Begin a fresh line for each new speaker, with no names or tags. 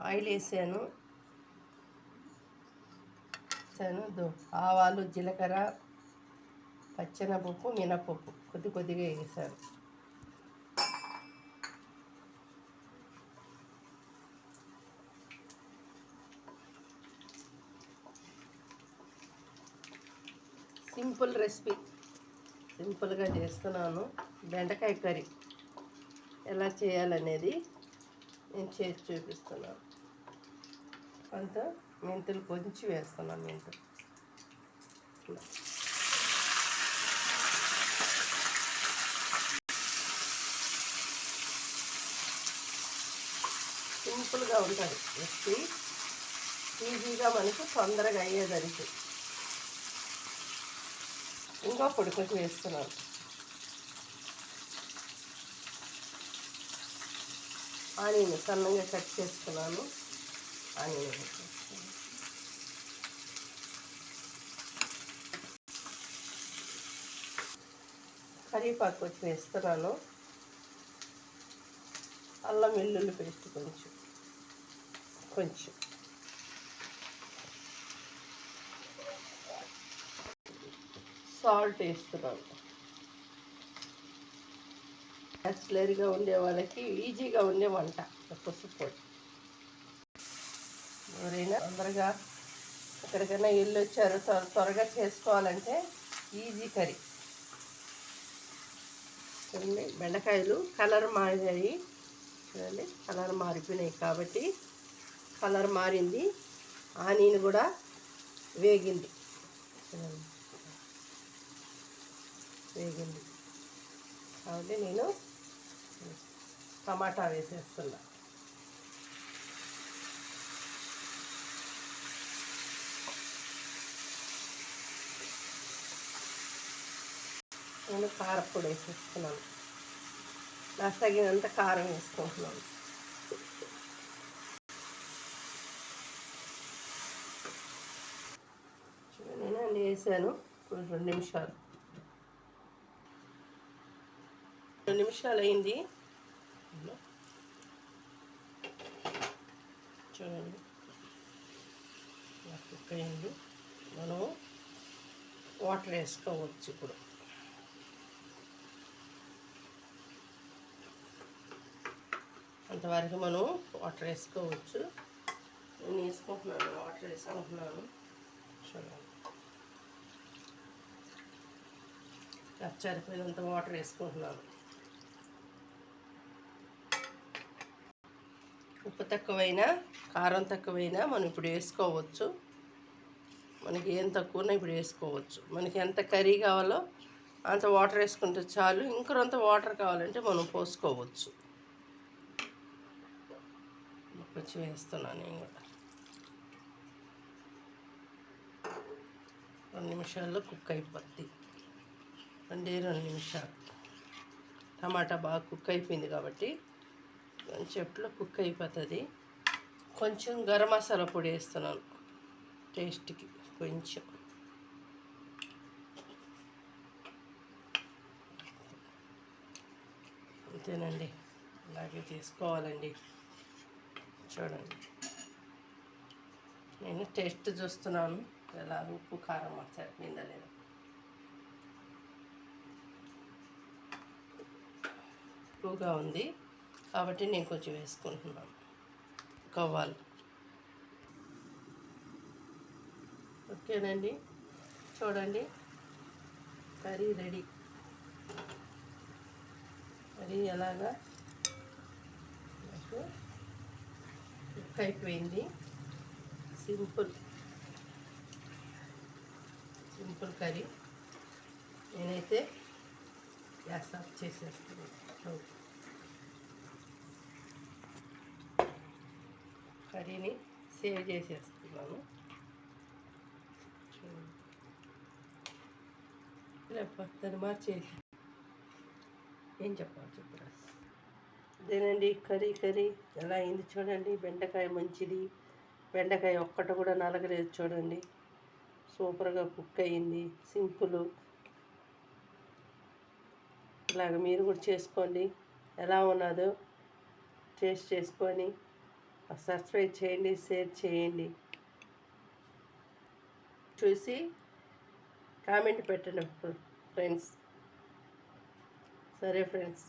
Oil వేసాను. వేసాను. దో ఆవాలు జీలకర్ర పచ్చెనపప్పు మినపప్పు కొద్ది కొద్దిగా వేసాను. Simple recipe. సింపుల్గా చేస్తున్నాను. బెండకాయ కర్రీ ఎలా చేయాలనేది నేను చేసి చూపిస్తున్నాను. కొంత మెంతులు కొంచెం వేస్తున్నాను మెంతులు. సింపుల్గా ఉంటుంది వచ్చి ఈజీగా మనకు తొందరగా అయ్యేదానికి. ఇంకా పొడి కొంచెం వేస్తున్నాను. ఆనియన్ సన్నగా కట్ చేసుకున్నాను. ఆనియన్ వేసేస్తున్నాను. కరివేపాకు కొంచెం వేస్తున్నాను అల్లం వెల్లుల్లి పేస్ట్ కొంచెం. కొంచెం. సాల్ట్ వేస్తున్నాను. క్యాస్లరీగా ఉండే వాళ్ళకి ఈజీగా ఉండే వంట. పసుపు పొడి ఎవరైనా తొందరగా ఎక్కడికైనా వెళ్ళి వచ్చారు త్వర త్వరగా చేసుకోవాలంటే ఈజీ కర్రీ. చూడండి బెండకాయలు కలర్ మారాయి. చూడండి కలర్ మారిపోయినాయి కాబట్టి కలర్ మారింది. ఆనియన్ కూడా వేగింది. చూడండి వేగింది. కాబట్టి నేను టమాటా వేసేస్తున్నా. నేను కారపొడి వేసేస్తున్నాను. నాకు తగినంత కారం వేసుకుంటున్నాను. చూడండి, నేను అన్నీ వేసాను రెండు నిమిషాలు. రెండు నిమిషాలు అయింది చూడండి. కుక్క అయింది మనం వాటర్ వేసుకోవచ్చు ఇప్పుడు. అంతవరకు మనం వాటర్ వేసుకోవచ్చు. నేను వేసుకుంటున్నాను వాటర్ వేసుకుంటున్నాను. చూడండి. సరిపోయినంత వాటర్ వేసుకుంటున్నాను. ఉప్పు తక్కువైనా కారం తక్కువైనా మనం ఇప్పుడు వేసుకోవచ్చు. మనకి ఏం తక్కువనా ఇప్పుడు వేసుకోవచ్చు. మనకి ఎంత కర్రీ కావాలో అంత వాటర్ వేసుకుంటే చాలు. ఇంకొంత వాటర్ కావాలంటే మనం పోసుకోవచ్చు. కొంచెం వేస్తున్నాను నేను కూడా. రెండు నిమిషాల్లో కుక్ అయిపోద్ది. రెండే రెండు నిమిషాలు. టమాటా బాగా కుక్ అయిపోయింది కాబట్టి కొంచెంలో కుక్ అయిపోతుంది. కొంచెం గరం మసాలా పొడి వేస్తున్నాను టేస్ట్కి కొంచెం. అంతేనండి. అలాగే తీసుకోవాలండి. చూడండి నేను టేస్ట్ చూస్తున్నాను. ఎలా ఉప్పు కారం చట్నీందా లేదా ఎక్కువగా ఉంది. కాబట్టి నేను కొంచెం వేసుకుంటున్నాను. కవ్వాలి. ఓకేనండి. చూడండి. Curry ready. కర్రీ ఎలాగా నాకు కుక్ అయిపోయింది సింపుల్. Simple curry. నేనైతే గ్యాస్ ఆఫ్ చేసేస్తున్నాను కర్రీని సేవ్ చేసేస్తున్నాను. లేకపోతే ఇలా పక్కన మార్చేసి. ఏం చెప్పాలి చెప్పరా. అదేనండి కర్రీ కర్రీ. ఎలా అయింది చూడండి. బెండకాయ మంచిది. బెండకాయ ఒక్కటి కూడా నలగలేదు చూడండి. సూపర్గా కుక్ అయింది. సింపుల్. ఇలాగ మీరు కూడా చేసుకోండి. ఎలా ఉన్నదో టేస్ట్ చేసుకొని సబ్స్క్రైబ్ చేయండి షేర్ చేయండి. చూసి కామెంట్ పెట్టండి ఫ్రెండ్స్. సరే ఫ్రెండ్స్.